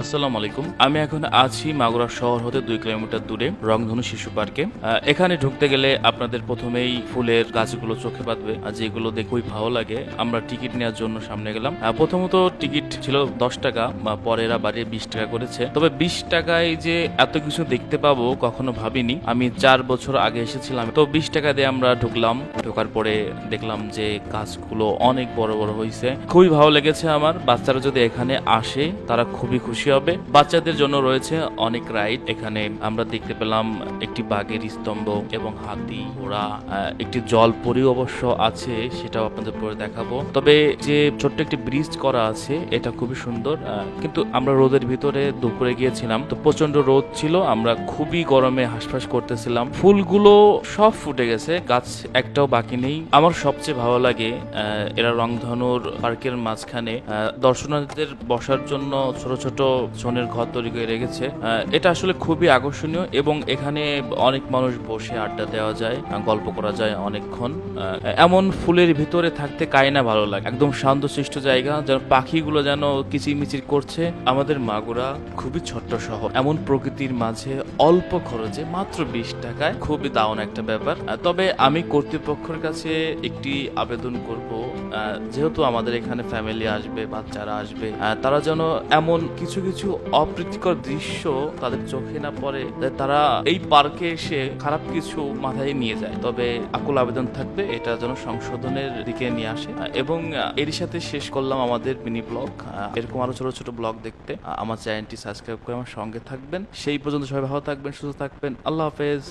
আসসালামু আলাইকুম। আমি এখন আছি মাগুরা শহর হতে দুই কিলোমিটার দূরে রংধনু শিশু পার্কে। এখানে ঢুকতে গেলে আপনাদের প্রথমেই ফুলের গাছগুলো চোখে বাঁধবে যেগুলো দেখে খুবই ভালো লাগে, আমরা টিকিট নেওয়ার জন্য সামনে গেলাম। প্রথমত টিকিট ছিল দশ টাকা, বা পরে এরা বাড়িয়ে বিশ টাকা করেছে। তবে বিশ টাকায় যে এত কিছু দেখতে পাবো কখনো ভাবিনি। আমি চার বছর আগে এসেছিলাম, তো বিশ টাকা দিয়ে আমরা ঢুকলাম। ঢোকার পরে দেখলাম যে গাছগুলো অনেক বড় বড় হয়েছে খুবই ভালো লেগেছে আমার। বাচ্চারা যদি এখানে আসে, তারা খুবই খুশি। হবে। বাচ্চাদের জন্য রয়েছে অনেক রাইড। এখানে আমরা দেখতে পেলাম একটি বাঘের স্তম্ভ এবং হাতি, ঘোড়া একটি জল পরি অবশ্য আছে, সেটাও আপনাদের পরে দেখাবো। তবে যে ছোট্ট একটি ব্রিজ করা আছে, এটা খুবই সুন্দর। কিন্তু আমরা রোদের ভিতরে দুপুরে গিয়েছিলাম, তো প্রচণ্ড রোদ ছিল, আমরা খুবই গরমে হাঁসফাঁস করতেছিলাম। ফুলগুলো সব ফুটে গেছে, গাছ একটাও বাকি নেই। আমার সবচেয়ে ভালো লাগে এরা রংধনুর পার্কের মাঝখানে দর্শনার্থীদের বসার জন্য ছোট ছোট সোনের ঘর তৈরি করে রেখেছে। এটা আসলে খুবই আকর্ষণীয় এবং এখানে অনেক মানুষ বসে আড্ডা দেওয়া যায়, গল্প করা যায় অনেকক্ষণ। এমন ফুলের ভিতরে থাকতে কাই না ভালো লাগে। একদম শান্তশিষ্ট জায়গা, যেন পাখিগুলো যেন কিচিরমিচির করছে। আমাদের মাগুরা খুবই ছোট্ট শহর। এমন প্রকৃতির মাঝে অল্প খরচে মাত্র বিশ টাকায় খুবই দাউন একটা ব্যাপার। তবে আমি কর্তৃপক্ষের কাছে একটি আবেদন করব। যেহেতু আমাদের এখানে ফ্যামিলি আসবে, বাচ্চারা আসবে তারা যেন এমন কিছু কিছু অপ্রীতিকর দৃশ্য তাদের চোখে না পড়ে তারা এই পার্কে এসে খারাপ কিছু মাথায় নিয়ে যায়। তবে আকুল আবেদন থাকবে, এটা যেন সংশোধনের দিকে নিয়ে আসে। এবং এরই সাথে শেষ করলাম আমাদের মিনি ব্লগ। এরকম আরও ছোট ছোট ব্লগ দেখতে। আমার চ্যানেলটি সাবস্ক্রাইব করে আমার সঙ্গে থাকবেন। সেই পর্যন্ত সবাই ভালো থাকবেন, সুস্থ থাকবেন। আল্লাহ হাফেজ।